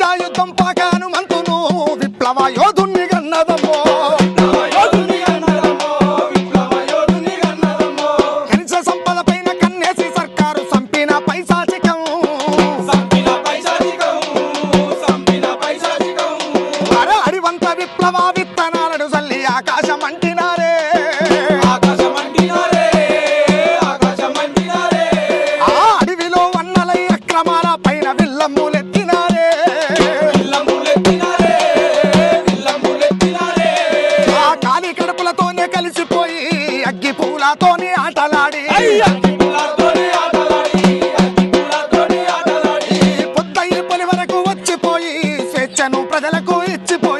చంపాక హనుమంతును విప్లవ యోధుణ్ణి గన్నదమ్మో. ఖనిజ సంపద పైన కన్నేసి సర్కారు సంపిన పైశాచికం. అరే అడివంత విప్లవ పూలతోని ఆటలాడి. ఈ పొద్దయి పొలి వరకు వచ్చిపోయి స్వేచ్ఛను ప్రజలకు ఇచ్చిపోయి